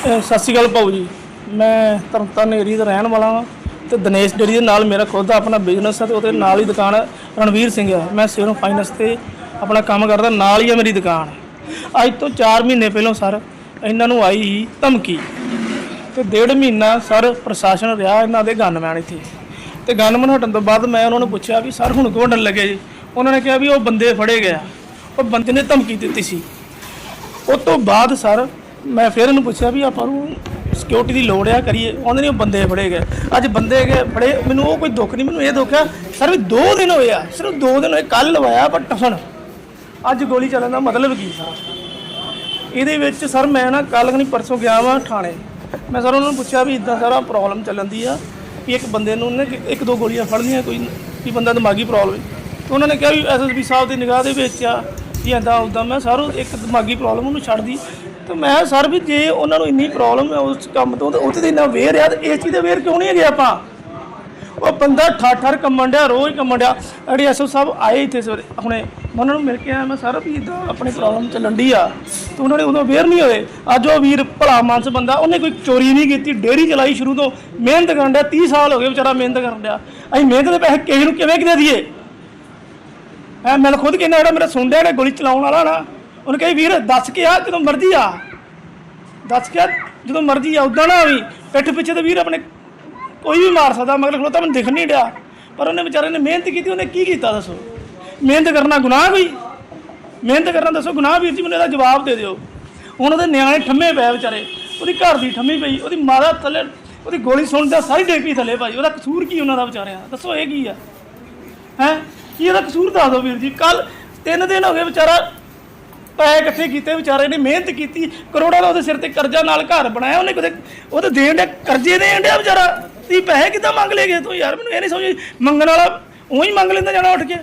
ਸਤਿ ਸ਼੍ਰੀ ਅਕਾਲ ਭਾਊ ਜੀ। ਮੈਂ ਤਰਨਤਾਰਨ ਏਰੀਆ ਦਾ ਰਹਿਣ ਵਾਲਾ ਹਾਂ ਤੇ ਦਿਨੇਸ਼ ਡੇਰੀ ਦੇ ਨਾਲ ਮੇਰਾ ਖੁਦ ਦਾ ਆਪਣਾ ਬਿਜ਼ਨਸ ਹੈ ਤੇ ਉਹਦੇ ਨਾਲ ਹੀ ਦੁਕਾਨ ਹੈ। ਰਣਵੀਰ ਸਿੰਘ ਹੈ ਮੈਂ ਸੇਰੋਂ ਫਾਈਨੈਂਸ ਤੇ ਆਪਣਾ ਕੰਮ ਕਰਦਾ, ਨਾਲ ਹੀ ਹੈ ਮੇਰੀ ਦੁਕਾਨ। ਅੱਜ ਤੋਂ 4 ਮਹੀਨੇ ਪਹਿਲਾਂ ਸਰ ਇਹਨਾਂ ਨੂੰ ਆਈ ਸੀ ਧਮਕੀ ਤੇ ਡੇਢ ਮਹੀਨਾ ਸਰ ਪ੍ਰਸ਼ਾਸਨ ਰਿਹਾ ਇਹਨਾਂ ਦੇ ਗਨਮੈਨ ਇੱਥੇ। ਤੇ ਗਨਮੈਨ ਹਟਣ ਤੋਂ ਬਾਅਦ ਮੈਂ ਉਹਨਾਂ ਨੂੰ ਪੁੱਛਿਆ ਵੀ ਸਰ ਹੁਣ ਕਿਉਂ ਡਰ ਲੱਗੇ ਜੀ? ਉਹਨਾਂ ਨੇ ਕਿਹਾ ਵੀ ਉਹ ਬੰਦੇ ਫੜੇ ਗਏ ਆ। ਉਹ ਬੰਦੇ ਨੇ ਧਮਕੀ ਦਿੱਤੀ ਸੀ। ਉਸ ਤੋਂ ਬਾਅਦ ਸਰ ਮੈਂ ਫਿਰ ਇਹਨੂੰ ਪੁੱਛਿਆ ਵੀ ਆਪਾਂ ਨੂੰ ਸਿਕਿਉਰਿਟੀ ਦੀ ਲੋੜ ਆ, ਕਰੀਏ। ਉਹਦੇ ਨੇ ਉਹ ਬੰਦੇ ਫੜੇ ਗਏ। ਅੱਜ ਬੰਦੇ ਗਏ, ਫੜੇ। ਮੈਨੂੰ ਉਹ ਕੋਈ ਦੁੱਖ ਨਹੀਂ, ਮੈਨੂੰ ਇਹ ਦੁੱਖ ਆ, ਸਰ ਵੀ 2 ਦਿਨ ਹੋਏ ਆ। ਸਿਰਫ 2 ਦਿਨ ਹੋਏ ਕੱਲ ਲਵਾਇਆ ਪਰ ਟਫਨ ਅੱਜ ਗੋਲੀ ਚੱਲਣ ਦਾ ਮਤਲਬ ਕੀ ਸਰ? ਇਹਦੇ ਵਿੱਚ ਸਰ ਮੈਂ ਨਾ ਕੱਲ ਨਹੀਂ, ਪਰਸੋਂ ਗਿਆ ਵਾਂ ਥਾਣੇ। ਮੈਂ ਸਰ ਉਹਨਾਂ ਨੂੰ ਪੁੱਛਿਆ ਵੀ ਇਦਾਂ ਸਾਰਾ ਪ੍ਰੋਬਲਮ ਚੱਲਣ ਦੀ ਆ, ਵੀ ਇੱਕ ਬੰਦੇ ਨੂੰ ਉਹਨੇ ਇੱਕ ਦੋ ਗੋਲੀਆਂ ਫੜ ਲਈਆਂ, ਕੋਈ ਵੀ ਬੰਦਾ ਦਿਮਾਗੀ ਪ੍ਰੋਬਲਮ ਤੇ ਉਹਨਾਂ ਨੇ ਕਿਹਾ ਵੀ ਐਸਐਸਪੀ ਸਾਹਿਬ ਦੀ ਨਿਗਾਹ ਦੇ ਵਿੱਚ ਆ, ਵੀ ਇਦਾਂ ਉਦਾਂ ਮੈਂ ਸਰ ਇੱਕ ਦਿਮਾਗੀ ਪ੍ਰੋਬਲਮ ਉਹਨੂੰ ਛੱਡਦੀ ਤੇ ਮੈਂ ਸਰ ਵੀ ਜੇ ਉਹਨਾਂ ਨੂੰ ਇੰਨੀ ਪ੍ਰੋਬਲਮ ਹੈ ਉਸ ਕੰਮ ਤੋਂ, ਤੇ ਉੱਥੇ ਤੇ ਇੰਨਾ ਵੇਰ ਆ, ਤੇ ਇਸ ਚੀਜ਼ ਦੇ ਵੇਰ ਕਿਉਂ ਨਹੀਂ ਹੈਗੇ ਆਪਾਂ? ਉਹ ਬੰਦਾ ਠਾਠਰ ਕੰਮਣ ਡਿਆ, ਰੋਜ਼ ਕੰਮਣ ਡਿਆ। ਅੜੀ ਐਸਓ ਸਾਹਿਬ ਆਏ ਇੱਥੇ ਸਵੇਰੇ ਹੁਣੇ ਮੈਂ ਉਹਨਾਂ ਨੂੰ ਮਿਲ ਕੇ ਆਇਆ, ਮੈਂ ਸਰ ਵੀ ਇਦਾਂ ਆਪਣੀ ਪ੍ਰੋਬਲਮ ਚੱਲਣ ਡਈ ਆ। ਤੇ ਉਹਨਾਂ ਨੇ ਉਦੋਂ ਵੇਅਰ ਨਹੀਂ ਹੋਏ। ਅੱਜ ਉਹ ਵੀਰ ਭਲਾ ਮਾਨਸ ਬੰਦਾ, ਉਹਨੇ ਕੋਈ ਚੋਰੀ ਨਹੀਂ ਕੀਤੀ, ਡੇਰੀ ਚਲਾਈ ਸ਼ੁਰੂ ਤੋਂ। ਮਿਹਨਤ ਕਰਨ ਡਿਆ 30 ਸਾਲ ਹੋ ਗਏ ਵਿਚਾਰਾ ਮਿਹਨਤ ਕਰਨ ਡਿਆ। ਅਸੀਂ ਮਿਹਨਤ ਦੇ ਪੈਸੇ ਕਿਸੇ ਨੂੰ ਕਿਵੇਂ ਕਿਦੇ ਦਈਏ? ਐ ਮੈਂ ਖੁਦ ਕਹਿੰਦਾ, ਜਿਹੜਾ ਮੇਰਾ ਸੁਣਦਿਆ ਨੇ ਗੋਲੀ ਚਲਾਉਣ ਵਾਲਾ ਨਾ ਉਹਨੇ ਕਹੀ, ਵੀਰ, ਦੱਸ ਕੇ ਆ ਜਦੋਂ ਮਰਜ਼ੀ ਆ। ਦੱਸ ਕੇ ਆ ਜਦੋਂ ਮਰਜ਼ੀ ਆ ਉਦਾਂ ਨਾ ਵੀ ਪਿੱਠ ਪਿੱਛੇ ਤੇ ਵੀਰ ਆਪਣੇ ਕੋਈ ਵੀ ਮਾਰ ਸਕਦਾ, ਮਗਰ ਖਲੋਤਾ, ਮੈਨੂੰ ਦਿਖ ਨਹੀਂ ਡਿਆ ਪਰ ਉਹਨੇ ਵਿਚਾਰੇ ਨੇ ਮਿਹਨਤ ਕੀਤੀ, ਉਹਨੇ ਕੀ ਕੀਤਾ ਦੱਸੋ? ਮਿਹਨਤ ਕਰਨਾ ਗੁਨਾਹ ਕੋਈ? ਮਿਹਨਤ ਕਰਨਾ ਦੱਸੋ, ਗੁਨਾਹ ਵੀਰ ਜੀ ਮੈਨੂੰ ਇਹਦਾ ਜਵਾਬ ਦੇ ਦਿਓ। ਹੁਣ ਉਹਦੇ ਨਿਆਣੇ ਠੰਮੇ ਪਏ ਵਿਚਾਰੇ। ਉਹਦੀ ਘਰ ਦੀ ਠੰਮੀ ਪਈ, ਉਹਦੀ ਮਾਤਾ ਥੱਲੇ, ਉਹਦੀ ਗੋਲੀ ਸੁਣਦਾ ਸਾਰੀ ਡੇਗ ਪਈ ਥੱਲੇ ਭਾਈ। ਉਹਦਾ ਕਸੂਰ ਕੀ ਉਹਨਾਂ ਦਾ ਵਿਚਾਰਿਆਂ ਦੱਸੋ ਇਹ ਕੀ ਆ? ਹੈ? ਕੀ ਇਹਦਾ ਕਸੂਰ ਦੱਸ ਦਿਓ ਵੀਰ ਜੀ? ਕੱਲ ਤਿੰਨ ਦਿਨ ਹੋ ਗਏ ਵਿਚਾਰਾ ਪੈਸੇ ਇਕੱਠੇ ਕੀਤੇ, ਵਿਚਾਰੇ ਨੇ ਮਿਹਨਤ ਕੀਤੀ, ਕਰੋੜਾਂ ਦਾ ਉਹਦੇ ਸਿਰ ਤੇ ਕਰਜ਼ਾ ਨਾਲ ਘਰ ਬਣਾਇਆ, ਉਹਨੇ ਕਦੇ ਉਹ ਤਾਂ ਦੇਣ ਡਿਆ, ਕਰਜ਼ੇ ਦੇਣ ਡਿਆ ਵਿਚਾਰਾ। ਤੀ ਪੈਸੇ ਕਿੱਦਾਂ ਮੰਗ ਲਏ ਗਏ ਤੂੰ ਯਾਰ? ਮੈਨੂੰ ਇਹ ਨਹੀਂ ਸਮਝ, ਮੰਗਣ ਵਾਲਾ ਉਹੀ ਮੰਗ ਲੈਂਦਾ ਜਾਣਾ ਉੱਠ ਕੇ।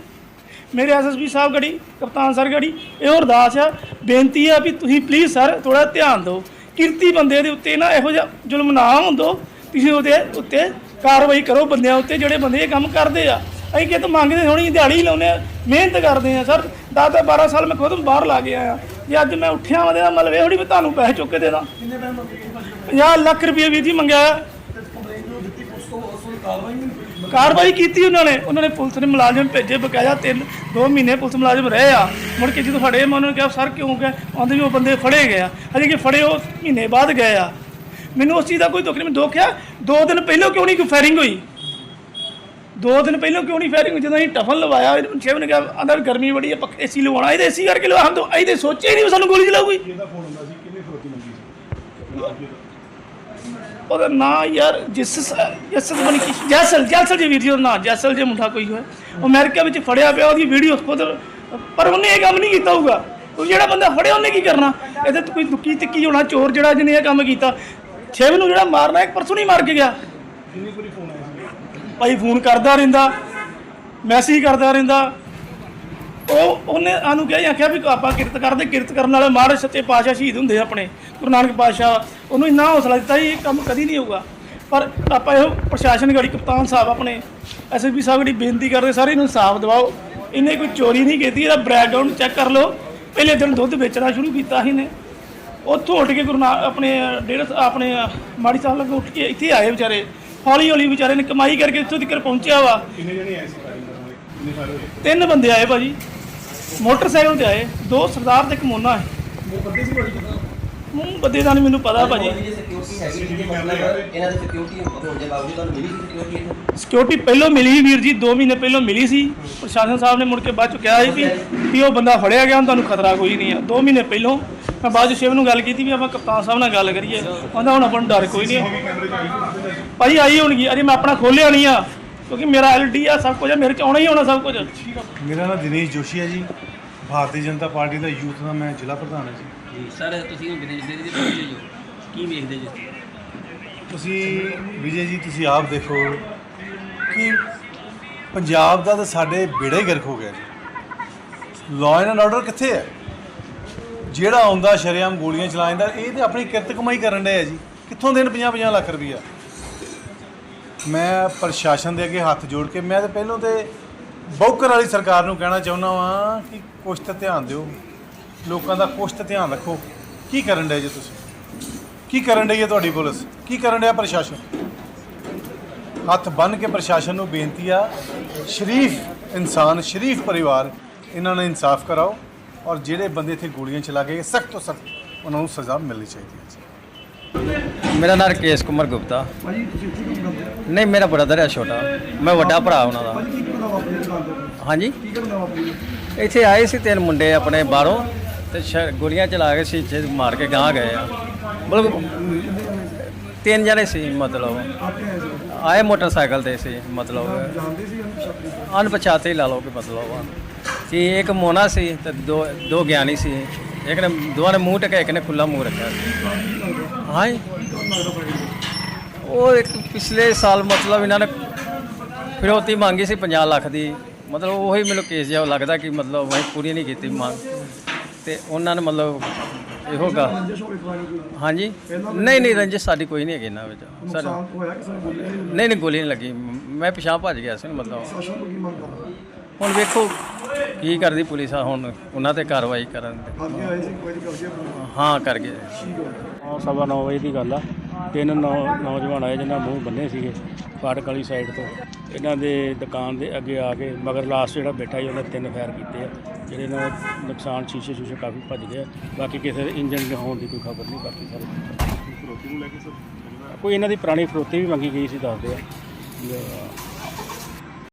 ਮੇਰੇ ਐਸਐਸਪੀ ਸਾਹਿਬ ਗੜੀ, ਕਪਤਾਨ ਸਰ ਗੜੀ, ਇਹ ਅਰਦਾਸ ਆ, ਬੇਨਤੀ ਆ ਵੀ ਤੁਸੀਂ ਪਲੀਜ਼ ਸਰ ਥੋੜਾ ਧਿਆਨ ਦਿਓ। ਕਿਰਤੀ ਬੰਦੇ ਦੇ ਉੱਤੇ ਨਾ ਇਹੋ ਜਿਹਾ ਜ਼ੁਲਮ ਨਾ ਹੁੰਦੋ ਤੁਸੀਂ ਉਹਦੇ ਉੱਤੇ ਕਾਰਵਾਈ ਕਰੋ, ਬੰਦਿਆਂ ਉੱਤੇ ਜਿਹੜੇ ਬੰਦੇ ਇਹ ਕੰਮ ਕਰਦੇ ਆ। ਅਸੀਂ ਕਿਤੇ ਮੰਗਦੇ ਥੋੜੀ ਦਿਹਾੜੀ ਲਾਉਂਦੇ ਆ ਮਿਹਨਤ ਕਰਦੇ ਆ ਸਰ। 10 ਤੋਂ 12 ਸਾਲ ਮੈਂ ਖੁਦ ਬਾਹਰ ਲਾ ਕੇ ਆਇਆ। ਜੇ ਅੱਜ ਮੈਂ ਉੱਠਿਆ ਵਾਂ ਦਾ ਮਤਲਬ ਇਹ ਥੋੜੀ ਵੀ ਤੁਹਾਨੂੰ ਪੈਸੇ ਚੁੱਕ ਕੇ ਦੇ ਦਾਂ 50 ਲੱਖ ਰੁਪਏ ਵੀਰ ਜੀ ਮੰਗਿਆ। ਕਾਰਵਾਈ ਕੀਤੀ ਉਹਨਾਂ ਨੇ। ਉਹਨਾਂ ਨੇ ਪੁਲਿਸ ਨੇ ਮੁਲਾਜ਼ਮ ਭੇਜੇ ਬਕਾਇਆ ਤਿੰਨ ਦੋ ਮਹੀਨੇ ਪੁਲਿਸ ਮੁਲਾਜ਼ਮ ਰਹੇ ਆ। ਮੁੜ ਕੇ ਜਦੋਂ ਫੜੇ ਮੈਂ ਉਹਨਾਂ ਨੂੰ ਕਿਹਾ ਸਰ ਕਿਉਂ ਗਏ ਆਂਦੇ ਵੀ ਉਹ ਬੰਦੇ ਫੜੇ ਗਏ ਆ। ਹਜੇ ਕਿ ਫੜੇ ਉਹ ਮਹੀਨੇ ਬਾਅਦ ਗਏ ਆ। ਮੈਨੂੰ ਉਸ ਚੀਜ਼ ਦਾ ਕੋਈ ਦੁੱਖ ਨਹੀਂ। ਮੈਨੂੰ ਦੁੱਖ ਆ ਦੋ ਦਿਨ ਪਹਿਲਾਂ ਕਿਉਂ ਨਹੀਂ ਕੋਈ ਫਾਇਰਿੰਗ ਹੋਈ? ਦੋ ਦਿਨ ਪਹਿਲਾਂ ਕਿਉਂ ਨਹੀਂ ਫਾਇਰਿੰਗ ਜਦੋਂ ਅਸੀਂ ਟਫਨ ਲਵਾਇਆ ਇਹਨੂੰ ਛੇ ਨੇ ਕਿਹਾ ਆਂਦਾ ਵੀ ਗਰਮੀ ਬੜੀ ਹੈ ਪੱਖੇ ਏਸੀ ਲਵਾਉਣਾ ਇਹਦੇ ਏਸੀ ਕਰਕੇ ਲਵਾ ਹਮ ਤਾਂ ਇਹਦੇ ਸੋਚਿਆ ਹੀ ਨਹੀਂ ਵੀ ਸਾਨੂੰ ਗੋਲੀ ਚਲਾਊਗੀ? ਉਹਦਾ ਨਾਂ ਯਾਰ ਜਿਸ ਜਿਸ ਬਣੀ ਕੀ ਜੈਸਲ ਜੈਸਲ ਜੀ ਵੀਰ ਜੀ ਨਾਂ ਜੈਸਲ ਜੇ ਮੁੰਡਾ ਕੋਈ ਹੋਇਆ। ਅਮਰੀਕਾ ਵਿੱਚ ਫੜਿਆ ਪਿਆ ਉਹਦੀ ਵੀਡੀਓ ਖੁਦ ਪਰ ਉਹਨੇ ਇਹ ਕੰਮ ਨਹੀਂ ਕੀਤਾ ਹੋਊਗਾ। ਉਹ ਜਿਹੜਾ ਬੰਦਾ ਫੜਿਆ ਉਹਨੇ ਕੀ ਕਰਨਾ? ਇਹਦੇ ਤੇ ਕੋਈ ਦੁੱਕੀ ਤਿੱਕੀ ਹੋਣਾ ਚੋਰ ਜਿਹੜਾ ਜਿਹਨੇ ਇਹ ਕੰਮ ਕੀਤਾ ਛੇਵ ਨੂੰ ਜਿਹੜਾ ਮਾਰਨਾ ਇੱਕ ਪਰਸੋਂ ਨਹੀਂ ਮਾਰ ਕੇ ਗਿਆ। ਭਾਈ ਫੋਨ ਕਰਦਾ ਰਹਿੰਦਾ ਮੈਸੇਜ ਕਰਦਾ ਰਹਿੰਦਾ। ਉਹ ਉਹਨੇ ਸਾਨੂੰ ਕਿਹਾ ਆਖਿਆ ਵੀ ਆਪਾਂ ਕਿਰਤ ਕਰਦੇ, ਕਿਰਤ ਕਰਨ ਵਾਲੇ ਮਹਾਰਾਜ ਸੱਚੇ ਪਾਤਸ਼ਾਹ ਸ਼ਹੀਦ ਹੁੰਦੇ ਆਪਣੇ, ਗੁਰੂ ਨਾਨਕ ਪਾਤਸ਼ਾਹ। ਉਹਨੂੰ ਇੰਨਾ ਹੌਸਲਾ ਦਿੱਤਾ ਸੀ ਇਹ ਕੰਮ ਕਦੀ ਨਹੀਂ ਹੋਊਗਾ। ਪਰ ਆਪਾਂ ਇਹੋ ਪ੍ਰਸ਼ਾਸਨ ਗੜੀ, ਕਪਤਾਨ ਸਾਹਿਬ ਆਪਣੇ ਐਸਐਸਪੀ ਸਾਹਿਬ ਜਿਹੜੀ ਬੇਨਤੀ ਕਰਦੇ, ਸਾਰੇ ਨੂੰ ਇਨਸਾਫ ਦਿਵਾਓ। ਇਹਨੇ ਕੋਈ ਚੋਰੀ ਨਹੀਂ ਕੀਤੀ, ਇਹਦਾ ਬੈਕਗ੍ਰਾਉਂਡ ਚੈੱਕ ਕਰ ਲਓ। ਪਹਿਲੇ ਦਿਨ ਦੁੱਧ ਵੇਚਣਾ ਸ਼ੁਰੂ ਕੀਤਾ ਸੀ ਨੇ ਉੱਥੋਂ ਉੱਠ ਕੇ ਗੁਰੂ ਨਾਨਕ ਆਪਣੇ ਡੇਢ ਆਪਣੇ, ਮਾੜੀ ਸਾਹਿਬ ਲੱਗ ਉੱਠ ਕੇ ਇੱਥੇ ਆਏ ਵਿਚਾਰੇ। ਹੌਲੀ ਹੌਲੀ ਵਿਚਾਰੇ ਨੇ ਕਮਾਈ ਕਰਕੇ ਇੱਥੋਂ ਤੱਕ ਪਹੁੰਚਿਆ ਵਾ। ਕਿੰਨੇ ਜਣੇ ਆਏ ਸੀ ਫਾਇਰਿੰਗ ਕਰਨ ਵਾਲੇ ਕਿੰਨੇ ਫਾਇਰ ਹੋਏ ਤਿੰਨ ਬੰਦੇ ਆਏ ਭਾਜੀ। ਮੋਟਰਸਾਈਕਲ ਤੇ ਆਏ। ਦੋ ਸਰਦਾਰ ਤੇ ਇੱਕ ਮੋਨਾ ਹੈ। ਉਹ ਬੰਦੇ ਸੀ ਬੰਦੇ ਦਾ ਨਹੀਂ ਮੈਨੂੰ ਪਤਾ ਭਾਜੀ। ਸਿਕਿਉਰਿਟੀ ਹੈਗੀ ਜਿਹਦੇ ਮਤਲਬ ਇਹਨਾਂ ਦੀ ਸਿਕਿਉਰਿਟੀ ਹੋਣ ਦੇ ਬਾਵਜੂਦ ਤੁਹਾਨੂੰ ਮਿਲੀ ਸੀ ਸਿਕਿਉਰਿਟੀ ਸਿਕਿਉਰਿਟੀ ਪਹਿਲਾਂ ਮਿਲੀ ਸੀ ਵੀਰ ਜੀ 2 ਮਹੀਨੇ ਪਹਿਲਾਂ ਮਿਲੀ ਸੀ। ਪ੍ਰਸ਼ਾਸਨ ਸਾਹਿਬ ਨੇ ਮੁੜ ਕੇ ਬਾਅਦ ਚ ਕਿਹਾ ਸੀ ਵੀ ਵੀ ਉਹ ਬੰਦਾ ਫੜਿਆ ਗਿਆ ਹੁਣ ਤੁਹਾਨੂੰ ਖਤਰਾ ਕੋਈ ਨਹੀਂ ਆ। 2 ਮਹੀਨੇ ਪਹਿਲਾਂ ਮੈਂ ਬਾਅਦ ਚ ਸ਼ਿਵ ਨੂੰ ਗੱਲ ਕੀਤੀ ਵੀ ਆਪਾਂ ਕਪਤਾਨ ਸਾਹਿਬ ਨਾਲ ਗੱਲ ਕਰੀਏ। ਕਹਿੰਦਾ ਹੁਣ ਆਪਾਂ ਨੂੰ ਡਰ ਕੋਈ ਨਹੀਂ ਸੀ ਭਾਜੀ ਆਈ ਹੋਣਗੀ। ਅਜੇ ਮੈਂ ਆਪਣਾ ਖੋਲਿਆ ਨਹੀਂ ਆ। ਕਿਉਂਕਿ ਮੇਰਾ ਐਲਡੀ ਆ ਸਭ ਕੁਝ ਆ। ਮੇਰੇ ਚ ਆਉਣਾ ਹੀ ਆਉਣਾ ਸਭ ਕੁਝ। ਮੇਰਾ ਨਾਮ ਦਿਨੇਸ਼ ਜੋਸ਼ੀ ਹੈ ਜੀ। ਭਾਰਤੀ ਜਨਤਾ ਪਾਰਟੀ ਦਾ ਯੂਥ ਦਾ ਮੈਂ ਜ਼ਿਲ੍ਹਾ ਪ੍ਰਧਾਨ ਹਾਂ ਜੀ। ਜੀ ਸਰ ਤੁਸੀਂ ਹੁਣ ਵਿਦੇਸ਼ ਦੇ ਵਿੱਚ ਪਹੁੰਚੇ ਜੋ। ਕੀ ਵੇਖਦੇ ਜੀ? ਤੁਸੀਂ ਵਿਜੇ ਜੀ ਤੁਸੀਂ ਆਪ ਦੇਖੋ ਕਿ ਪੰਜਾਬ ਦਾ ਤਾਂ ਸਾਡੇ ਬੇੜਾ ਹੀ ਗਰਕ ਹੋ ਗਿਆ ਜੀ। ਲਾਅ ਐਂਡ ਆਰਡਰ ਕਿੱਥੇ ਹੈ? ਜਿਹੜਾ ਆਉਂਦਾ ਸ਼ਰੇਆਮ ਗੋਲੀਆਂ ਚਲਾ ਜਾਂਦਾ, ਇਹ ਤੇ ਆਪਣੀ ਕਿਰਤ ਕਮਾਈ ਕਰਨ ਡਿਆ ਜੀ। ਕਿੱਥੋਂ ਦੇਣ 50 50 ਲੱਖ ਰੁਪਈਆ? ਮੈਂ ਪ੍ਰਸ਼ਾਸਨ ਦੇ ਅੱਗੇ ਹੱਥ ਜੋੜ ਕੇ, ਮੈਂ ਤੇ ਪਹਿਲੋਂ ਤੇ ਬੌਕਰ ਵਾਲੀ ਸਰਕਾਰ ਨੂੰ ਕਹਿਣਾ ਚਾਹੁੰਦਾ ਵਾਂ ਕਿ ਕੁਛ ਤੇ ਧਿਆਨ ਦਿਓ। ਲੋਕਾਂ ਦਾ ਕੁਛ ਤੇ ਧਿਆਨ ਰੱਖੋ। ਕੀ ਕਰਨ ਡਏ ਜੇ ਤੁਸੀਂ? ਕੀ ਕਰਨ ਰਹੀ ਹੈ ਤੁਹਾਡੀ ਪੁਲਿਸ? ਕੀ ਕਰਨ ਡਿਆ ਪ੍ਰਸ਼ਾਸਨ? ਹੱਥ ਬੰਨ ਕੇ ਪ੍ਰਸ਼ਾਸਨ ਨੂੰ ਬੇਨਤੀ ਆ, ਸ਼ਰੀਫ ਇਨਸਾਨ, ਸ਼ਰੀਫ ਪਰਿਵਾਰ, ਇਹਨਾਂ ਨੂੰ ਇਨਸਾਫ ਕਰਾਓ। ਔਰ ਜਿਹੜੇ ਬੰਦੇ ਇੱਥੇ ਗੋਲੀਆਂ ਚਲਾ ਗਏ ਸਖਤ ਤੋਂ ਸਖਤ ਉਹਨਾਂ ਨੂੰ ਸਜ਼ਾ ਮਿਲਣੀ ਚਾਹੀਦੀ ਹੈ ਮੇਰਾ ਨਾਮ ਕੇਸ ਕੁਮਾਰ ਗੁਪਤਾ। ਨਹੀਂ ਮੇਰਾ ਬ੍ਰਦਰ ਹੈ ਛੋਟਾ। ਮੈਂ ਵੱਡਾ ਭਰਾ ਉਹਨਾਂ ਦਾ। ਹਾਂਜੀ? ਇੱਥੇ ਆਏ ਸੀ ਤਿੰਨ ਮੁੰਡੇ ਆਪਣੇ ਬਾਹਰੋਂ ਤੇ ਸ਼- ਗੋਲੀਆਂ ਚਲਾ ਕੇ ਸ਼ੀਸ਼ੇ ਮਾਰ ਕੇ ਗਾਂ ਗਏ ਆ। ਮਤਲਬ ਤਿੰਨ ਜਣੇ ਸੀ ਮਤਲਬ। ਆਏ ਮੋਟਰਸਾਈਕਲ ਤੇ ਸੀ ਮਤਲਬ। ਅਣਪਛਾਤੇ ਹੀ ਲਾ ਲਓ ਕਿ ਮਤਲਬ ਕਿ ਮੋਨਾ ਸੀ ਤੇ ਦੋ ਦੋ ਗਿਆਨੀ ਸੀ। ਇੱਕ ਨੇ ਦੋਵਾਂ ਨੇ ਮੂੰਹ ਟਕਿਆ ਇੱਕ ਨੇ ਖੁੱਲਾ ਮੂੰਹ ਰੱਖਿਆ। ਸੀ ਹਾਂ ਉਹ ਇੱਕ ਪਿਛਲੇ ਸਾਲ ਮਤਲਬ ਇਹਨਾਂ ਨੇ ਫਿਰੌਤੀ ਮੰਗੀ ਸੀ 50 ਲੱਖ ਦੀ। ਮਤਲਬ ਉਹੀ ਮੈਨੂੰ ਕੇਸ ਜਿਹਾ ਲੱਗਦਾ ਕਿ ਮਤਲਬ ਉਹ ਪੂਰੀ ਨਹੀਂ ਕੀਤੀ ਮੰਗ। ਤੇ ਉਹਨਾਂ ਨੇ ਮਤਲਬ ਇਹੋ ਗਾ ਹਾਂਜੀ। ਨਹੀਂ ਨਹੀਂ, ਰੰਜਿਸ਼ ਸਾਡੀ ਕੋਈ ਨਹੀਂ ਹੈਗੀ ਇਹਨਾਂ ਵਿੱਚ। ਸਰ ਨਹੀਂ ਨਹੀਂ, ਗੋਲੀ ਨਹੀਂ ਲੱਗੀ। ਮੈਂ ਪਿਛਾਂ ਭੱਜ ਗਿਆ ਸੀ ਮਤਲਬ। ਹੁਣ ਵੇਖੋ ਕੀ ਕਰਦੀ ਪੁਲਿਸ ਆ ਹੁਣ? ਉਹਨਾਂ ਤੇ ਕਾਰਵਾਈ ਕਰਨ ਦੇ। ਹਾਂ ਕਰ ਗਏ। ਹਾਂ। ਸਵਾ ਨੌ ਵਜੇ ਦੀ ਗੱਲ ਆ। ਤਿੰਨ ਨੌ- ਨੌਜਵਾਨ ਆਏ ਜਿਹਨਾਂ ਮੂੰਹ ਬੰਨੇ ਸੀਗੇ ਫਾਟਕ ਵਾਲੀ ਸਾਈਡ ਤੋਂ। ਇਹਨਾਂ ਦੇ ਦੁਕਾਨ ਦੇ ਅੱਗੇ ਆ ਕੇ ਮਗਰ ਲਾਸਟ ਜਿਹੜਾ ਬੈਠਾ ਸੀ ਉਹਨੇ ਤਿੰਨ ਫਾਇਰ ਕੀਤੇ ਆ ਜਿਹੜੇ ਨਾਲ ਨੁਕਸਾਨ ਸ਼ੀਸ਼ੇ ਸ਼ੂਸ਼ੇ ਕਾਫੀ ਭੱਜ ਗਏ ਆ। ਬਾਕੀ ਕਿਸੇ ਦੇ ਇੰਜਨ ਦੇ ਹੋਣ ਦੀ ਕੋਈ ਖਬਰ ਨਹੀਂ ਬਾਕੀ ਸਾਰੇ। ਫਰੋਤੀ ਨੂੰ ਲੈ ਕੇ ਸਰ? ਕੋਈ ਇਹਨਾਂ ਦੀ ਪੁਰਾਣੀ ਫਰੋਤੀ ਵੀ ਮੰਗੀ ਗਈ ਸੀ ਦੱਸਦੇ ਆ।